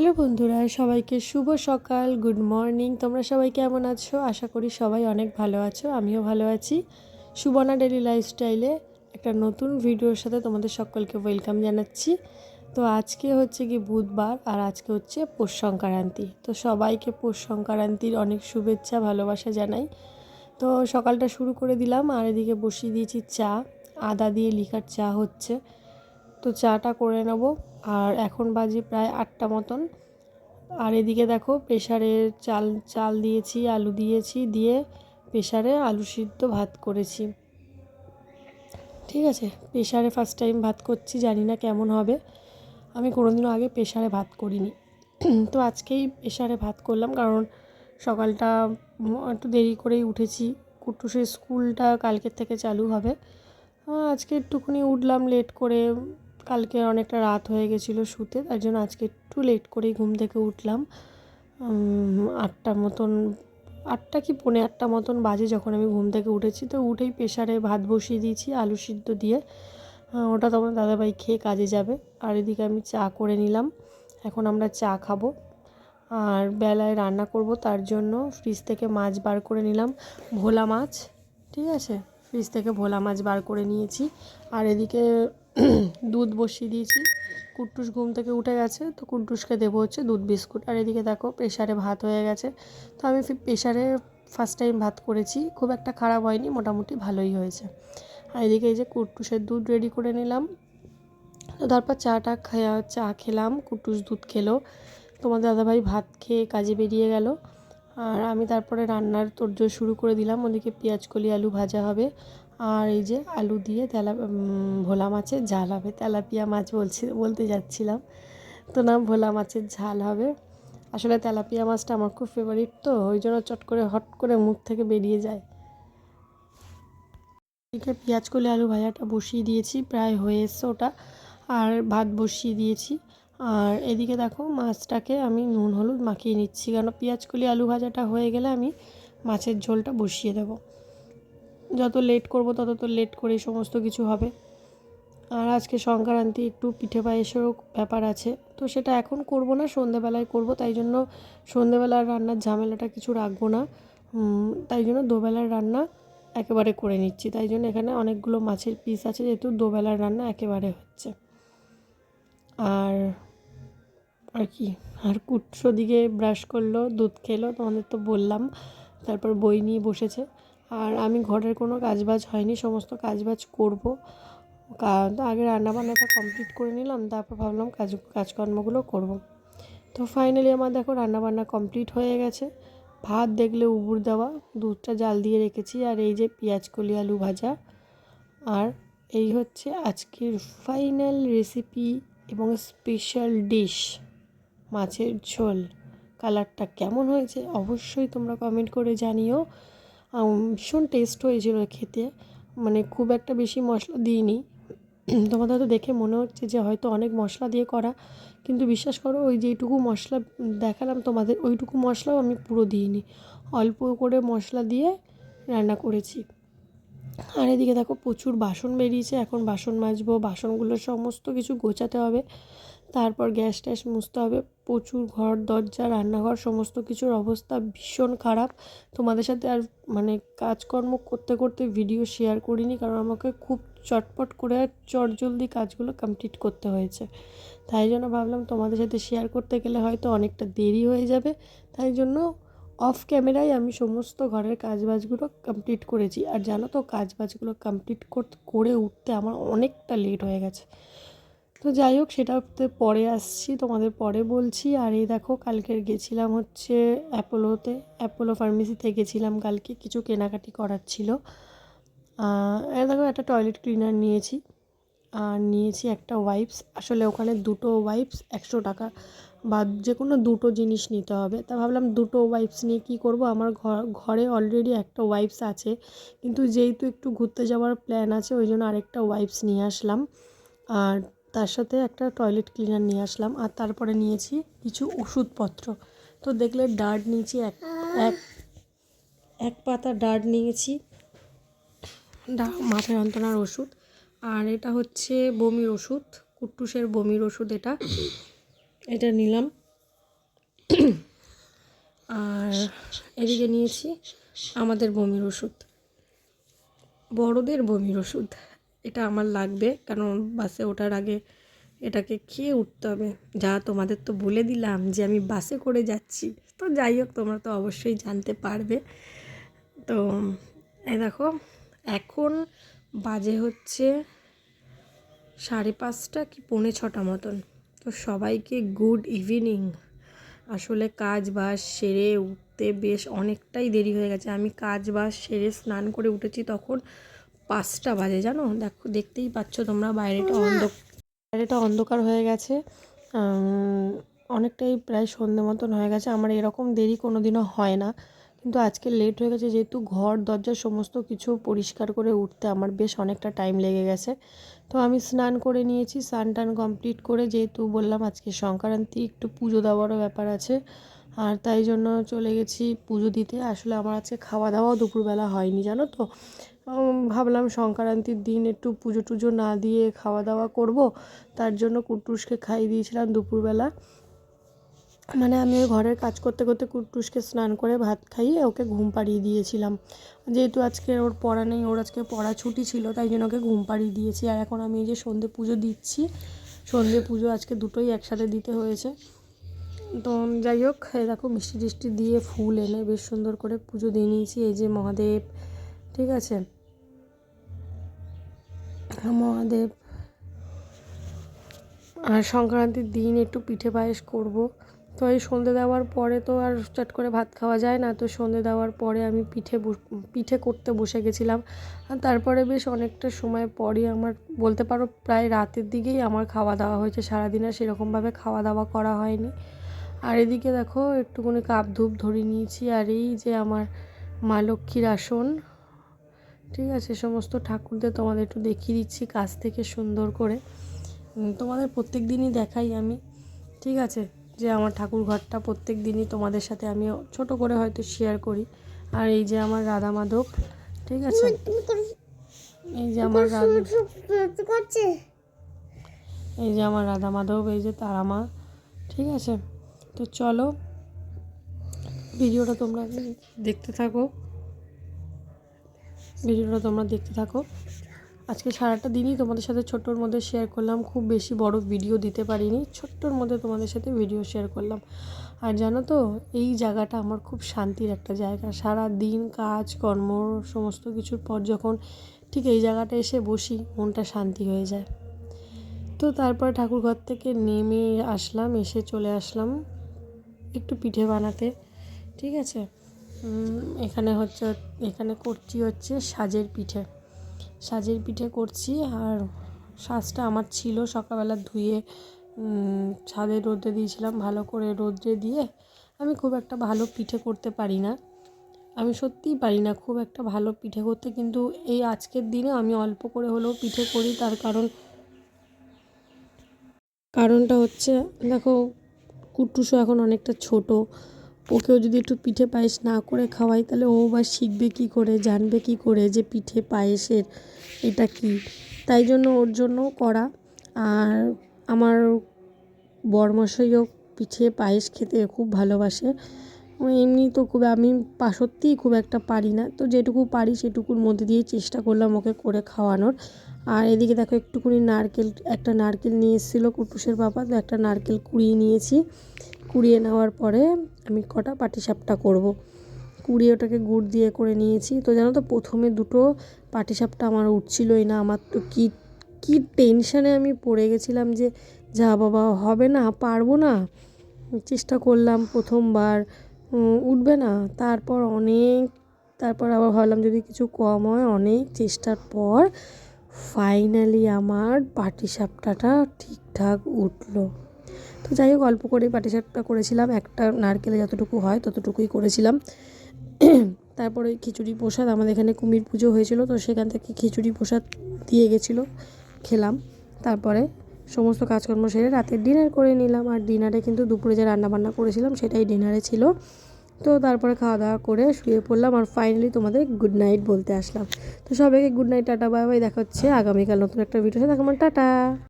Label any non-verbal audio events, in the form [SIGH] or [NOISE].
Hello বন্ধুরা, সবাইকে শুভ সকাল, গুড মর্নিং। তোমরা সবাই কেমন আছো? আশা করি সবাই অনেক ভালো আছো, আমিও ভালো আছি। সুবর্ণা ডেলি লাইফস্টাইলে একটা নতুন ভিডিওর সাথে তোমাদের সকলকে ওয়েলকাম জানাচ্ছি। তো আজকে হচ্ছে কি বুধবার আর আজকে হচ্ছে পৌষ সংক্রান্তি। তো সবাইকে পৌষ সংক্রান্তির অনেক শুভেচ্ছা, ভালোবাসা জানাই। তো সকালটা শুরু করে দিলাম আর এদিকে বসিয়ে দিয়েছি চা, আদা দিয়ে লিকার চা হচ্ছে। তো চাটা করে নেব। আর এখন বাজে প্রায় আটটা মতন। আর এদিকে দেখো প্রেশারে চাল চাল দিয়েছি, আলু দিয়েছি, দিয়ে প্রেশারে আলু সিদ্ধ ভাত করেছি। ঠিক আছে প্রেশারে ফার্স্ট টাইম ভাত করছি, জানি না কেমন হবে। আমি কোনোদিনও আগে প্রেশারে ভাত করিনি। তো আজকেই প্রেশারে ভাত করলাম, কারণ সকালটা একটু দেরি করেই উঠেছি। কুটুসের স্কুলটা কালকের থেকে চালু হবে। আজকে একটুখানি উঠলাম লেট করে কালকে অনেকটা রাত হয়ে গেছিল শুতে, তার জন্য আজকে একটু লেট করেই ঘুম থেকে উঠলাম। আটটা মতন, আটটা কি পৌনে আটটা মতন বাজে যখন আমি ঘুম থেকে উঠেছি, তো উঠেই প্রেশারে ভাত বসিয়ে দিয়েছি, আলু সিদ্ধ দিয়ে। ওটা তখন দাদাভাই খেয়ে কাজে যাবে। আর এদিকে আমি চা করে নিলাম। এখন আমরা চা খাব। আর বেলায় রান্না করব, তার জন্য ফ্রিজ থেকে মাছ বার করে নিলাম, ভোলা মাছ, ঠিক আছে? ফ্রিজ থেকে ভোলা মাছ বার করে নিয়েছি। আর এদিকে [CLEARS THROAT] দুধ বসিয়ে দিয়েছি। কুট্টুস ঘুম থেকে উঠে গেছে, তো কুট্টুসকে দেবো হচ্ছে দুধ বিস্কুট। আর এদিকে দেখো প্রেশারে ভাত হয়ে গেছে। তো আমি প্রেশারে ফার্স্ট টাইম ভাত করেছি। খুব একটা খারাপ হয়নি, মোটামুটি ভালোই হয়েছে। আর এদিকে এই যে কুট্টুসের দুধ রেডি করে নিলাম। তো তারপর চাটা খাওয়া চা খেলাম কুট্টুস দুধ খেলো। তোমার দাদাভাই ভাত খেয়ে কাজে বেরিয়ে গেল। আর আমি তারপরে রান্নার তোড়জোড় শুরু করে দিলাম। ওদিকে পেঁয়াজ কলি, আলু ভাজা হবে। আর এই যে আলু দিয়ে তেলা ভোলা মাছের ঝাল হবে। তেলাপিয়া মাছ বলছি বলতে যাচ্ছিলাম। তো না ভোলা মাছের ঝাল হবে। আসলে তেলাপিয়া মাছটা আমার খুব ফেভারিট তো, ওই জন্য চট করে, হট করে মুখ থেকে বেরিয়ে যায়। এদিকে পেঁয়াজ কলি, আলু ভাজাটা বসিয়ে দিয়েছি, প্রায় হয়ে এসছে ওটা। আর ভাত বসিয়ে দিয়েছি। আর এদিকে দেখো মাছটাকে আমি নুন, হলুদ মাখিয়ে নিচ্ছি। কেন? পেঁয়াজ কলি, আলু ভাজাটা হয়ে গেলে আমি মাছের ঝোলটা বসিয়ে দেবো। যত লেট করব, তত তো লেট করেই সমস্ত কিছু হবে। আর আজকে সংক্রান্তি একটু পিঠে পায়েসেরও ব্যাপার আছে। তো সেটা এখন করব না, সন্ধেবেলায় করব। তাই জন্য সন্ধেবেলার রান্নার ঝামেলাটা কিছু রাখব না। তাই জন্য দোবেলার রান্না একেবারে করে নিচ্ছি। তাই জন্য এখানে অনেকগুলো মাছের পিস আছে, যেহেতু দোবেলার রান্না একেবারে হচ্ছে। আর আর কি, আর কুট্রো দিকে ব্রাশ করল, দুধ খেলো, তোমাদের তো বললাম। তারপর বই নিয়ে বসেছে। আর আমি ঘরের কোনো কাজবাজ হয়নি, সমস্ত কাজবাজ করব। আগে রান্নাবান্নাটা কমপ্লিট করে নিলাম, তারপর ভাবলাম কাজ, কাজকর্মগুলো করব। তো ফাইনালি আমার দেখো রান্নাবান্না কমপ্লিট হয়ে গেছে। ভাত দেখলে উবুর দেওয়া, দুধটা জাল দিয়ে রেখেছি, আর এই যে পেঁয়াজ কলি আলু ভাজা। আর এই হচ্ছে আজকের ফাইনাল রেসিপি এবং স্পেশাল ডিশ মাছের ঝোল। কালারটা কেমন হয়েছে অবশ্যই তোমরা কমেন্ট করে জানিও। ভীষণ টেস্ট হয়েছিল খেতে। মানে খুব একটা বেশি মশলা দিইনি। তোমাদের হয়তো দেখে মনে হচ্ছে যে হয়তো অনেক মশলা দিয়ে করা। কিন্তু বিশ্বাস করো, ওই যেইটুকু মশলা দেখালাম তোমাদের, ওইটুকু মশলাও আমি পুরো দিইনি। অল্প করে মশলা দিয়ে রান্না করেছি। আর এদিকে দেখো প্রচুর বাসন বেরিয়েছে। এখন বাসন মাজবো, বাসনগুলো সমস্ত কিছু গোছাতে হবে। তারপর গ্যাস ট্যাস মুছতে হবে, প্রচুর ঘর, দরজা, রান্নাঘর, সমস্ত কিছুর অবস্থা ভীষণ খারাপ। তোমাদের সাথে আর মানে কাজকর্ম করতে করতে ভিডিও শেয়ার করিনি কারণ আমাকে খুব চটপট করে আর চটজলদি কাজগুলো কমপ্লিট করতে হয়েছে। তাই জন্য ভাবলাম তোমাদের সাথে শেয়ার করতে গেলে হয়তো অনেকটা দেরি হয়ে যাবে। তাই জন্য অফ ক্যামেরায় আমি সমস্ত ঘরের কাজবাজগুলো কমপ্লিট করেছি। আর জানো তো কাজবাজগুলো কমপ্লিট করে উঠতে আমার অনেকটা লেট হয়ে গেছে। তো যাই হোক, সেটাতে পরে আসছি, তোমাদের পরে বলছি। আর এই দেখো, কালকের গেছিলাম হচ্ছে অ্যাপোলোতে, অ্যাপোলো ফার্মেসিতে গেছিলাম কালকে, কিছু কেনাকাটি করার ছিল। এই দেখো, একটা টয়লেট ক্লিনার নিয়েছি। আর নিয়েছি একটা ওয়াইপস। আসলে ওখানে দুটো ওয়াইপস, একশো টাকা বা যে কোনো দুটো জিনিস নিতে হবে। তা ভাবলাম দুটো ওয়াইপস নিয়ে কী করব? আমার ঘরে অলরেডি একটা ওয়াইপস আছে। কিন্তু যেহেতু একটু ঘুরতে যাওয়ার প্ল্যান আছে, ওই জন্য আরেকটা ওয়াইপস নিয়ে আসলাম। আর তার সাথে একটা টয়লেট ক্লিনার নিয়ে আসলাম আর তারপরে নিয়েছি কিছু ওষুধপত্র। তো দেখলে ডার্ট নিয়েছি এক এক এক পাতা ডার্ট নিয়েছি। ডা মাথা যন্ত্রণার ওষুধ। আর এটা হচ্ছে বমির ওষুধ, কুট্টুসের বমির ওষুধ এটা। এটা নিলাম। আর এদিকে নিয়েছি আমাদের বমির ওষুধ। বড়দের বমির ওষুধ। এটা আমার লাগবে। কারণ বাসে ওঠার আগে এটাকে খেয়ে উঠতে হবে। যা তোমাদের তো বলে দিলাম যে আমি বাসে করে যাচ্ছি। তো যাই হোক, তোমরা তো অবশ্যই জানতে পারবে। তো, এই দেখো, এখন বাজে হচ্ছে সাড়ে পাঁচটা কি পৌনে ছটা মতন। তো সবাইকে গুড ইভিনিং আসলে কাজ বাজ সেরে উঠতে বেশ অনেকটাই দেরি হয়ে গেছে। আমি কাজ বাজ সেরে স্নান করে উঠেছি তখন পাঁচটা বাজে, জানো? দেখো, দেখতেই পাচ্ছ তোমরা বাইরেটা অন্ধ, বাইরেটা অন্ধকার হয়ে গেছে। অনেকটাই প্রায় সন্ধে মতন হয়ে গেছে। আমার এরকম দেরি কোনো দিনও হয় না। কিন্তু আজকে লেট হয়ে গেছে, যেহেতু ঘর, দরজা সমস্ত কিছু পরিষ্কার করে উঠতে আমার বেশ অনেকটা টাইম লেগে গেছে। তো আমি স্নান করে নিয়েছি, স্নান টান কমপ্লিট করে যেহেতু বললাম আজকে সংক্রান্তি, একটু পুজো দেওয়ারও ব্যাপার আছে। আর তাই জন্য চলে গেছি পুজো দিতে। আসলে আমার আজকে খাওয়া দাওয়াও দুপুরবেলা হয়নি, জানো তো? ভাবলাম সংক্রান্তির দিন একটু পুজো টুজো না দিয়ে খাওয়া দাওয়া করব। তার জন্য কুটুসকে খাইয়ে দিয়েছিলাম দুপুরবেলা। মানে আমি ওই ঘরের কাজ করতে করতে কুটুসকে স্নান করে ভাত খাইয়ে ওকে ঘুম পাড়িয়ে দিয়েছিলাম। যেহেতু আজকে ওর পড়া নেই, ওর আজকে পড়া ছুটি ছিল, তাই জন্য ওকে ঘুম পাড়িয়ে দিয়েছি। আর এখন আমি এই যে সন্ধে পুজো দিচ্ছি, সন্ধে পুজো আজকে দুটোই একসাথে দিতে হয়েছে। তো যাই হোক দেখো মিষ্টি টিষ্টি দিয়ে ফুল এনে বেশ সুন্দর করে পুজো দিয়ে নিয়েছি। এই যে মহাদেব ঠিক আছে? মহাদেব, আর সংক্রান্তির দিন একটু পিঠে পায়েস করব। তো এই সন্ধে দেওয়ার পরে তো আর চট করে ভাত খাওয়া যায় না, তো সন্ধে দেওয়ার পরে আমি পিঠে পিঠে করতে বসে গেছিলাম। আর তারপরে বেশ অনেকটা সময় পরই আমার, বলতে পারো প্রায় রাতের দিকেই আমার খাওয়া দাওয়া হয়েছে। সারাদিন সেরকমভাবে খাওয়া দাওয়া করা হয়নি। আর এদিকে দেখো, একটুখানি কাপ ধূপ ধরে নিয়েছি। আর এই যে আমার মা লক্ষ্মীর আসন ঠিক আছে সমস্ত ঠাকুরদের তোমাদের একটু দেখিয়ে দিচ্ছি কাছ থেকে সুন্দর করে। তোমাদের প্রত্যেক দিনই দেখাই আমি ঠিক আছে? যে আমার ঠাকুর ঘরটা প্রত্যেক দিনই তোমাদের সাথে আমি ছোট করে হয়তো শেয়ার করি। আর এই যে আমার রাধা মাধব ঠিক আছে? এই যে আমার এই যে আমার রাধা মাধব এই যে তারা মা ঠিক আছে? তো চলো ভিডিওটা তোমরা দেখতে থাকো। ভিডিওটা তোমরা, দেখতে থাকো। আজকে সারাটা দিনই তোমাদের সাথে ছোট্টর মধ্যে শেয়ার করলাম। খুব বেশি বড় ভিডিও দিতে পারিনি, ছোট্টর মধ্যে তোমাদের সাথে ভিডিও শেয়ার করলাম। আর জানো তো, এই জায়গাটা আমার খুব শান্তির একটা জায়গা। সারা দিন কাজ, কর্ম, সমস্ত কিছুর পর যখন ঠিক এই জায়গাটা এসে বসি, মনটা শান্তি হয়ে যায়। তো তারপরে ঠাকুরঘর থেকে নেমে আসলাম, এসে চলে আসলাম একটু পিঠে বানাতে, ঠিক আছে? এখানে হচ্ছে, এখানে করছি হচ্ছে সাজের পিঠে। সাজের পিঠে করছি আর সাজটা আমার ছিল সকালবেলা ধুয়ে ছাদে রোদে দিয়েছিলাম ভালো করে রোদ্রে দিয়ে। আমি খুব একটা ভালো পিঠে করতে পারি না। আমি সত্যিই পারি না খুব একটা ভালো পিঠে করতে, কিন্তু এই আজকের দিনে আমি অল্প করে হলেও পিঠে করি, তার কারণ, কারণটা হচ্ছে, দেখো কুট্টুসও এখন অনেকটা ছোট। ওকেও যদি একটু পিঠে পায়েস না করে খাওয়াই, তাহলে ও বা শিখবে কী করে, জানবে কী করে যে পিঠে পায়েসের এটা কী। তাই জন্য ওর জন্যও করা। আর আমার বরমশাইও পিঠে পায়েস খেতে খুব ভালোবাসে। এমনি তো খুব, আমি সত্যিই খুব একটা পারি না। তো যেটুকু পারি সেটুকুর মধ্যে দিয়ে চেষ্টা করলাম ওকে করে খাওয়ানোর। আর এদিকে দেখো একটুকুনি নারকেল, একটা নারকেল নিয়ে এসেছিল কুটুসের বাবা তো একটা নারকেল কুড়িয়ে নিয়েছি। কুড়িয়ে নেওয়ার পরে আমি কটা পাটিসাপটা করব। কুড়িয়ে ওটাকে গুড় দিয়ে করে নিয়েছি। তো জানো তো, প্রথমে দুটো পাটিসাপটা আমার উঠছিলোই না। আমার তো কী কী টেনশানে আমি পড়ে গেছিলাম যে, যা বাবা, হবে না, পারব না। চেষ্টা করলাম প্রথমবার। উঠবে না। তারপর অনেক, তারপর আবার ভাবলাম যদি কিছু কম হয়, অনেক চেষ্টার পর ফাইনালি আমার পাটিসাপটাটা ঠিকঠাক উঠল। তো যাই হোক, অল্প করে পাটিসাপটা করেছিলাম। একটা নারকেলে যতটুকু হয় ততটুকুই করেছিলাম। [CLEARS THROAT] তারপরে ওই খিচুড়ি প্রসাদ, আমাদের এখানে কুমির পুজো হয়েছিল, তো সেখান থেকে খিচুড়ি প্রসাদ দিয়ে গেছিল, খেলাম। তারপরে সমস্ত কাজকর্ম সেরে রাতের ডিনার করে নিলাম। আর ডিনারে কিন্তু দুপুরে যে রান্না বান্না করেছিলাম সেটাই ডিনারে ছিল। তো তারপরে খাওয়া দাওয়া করে শুয়ে পড়লাম আর ফাইনালি তোমাদের গুড নাইট বলতে আসলাম। তো সবাইকে good night tata bye bye দেখা হচ্ছে আগামীকাল নতুন একটা ভিডিও সাথে। আমার টাটা।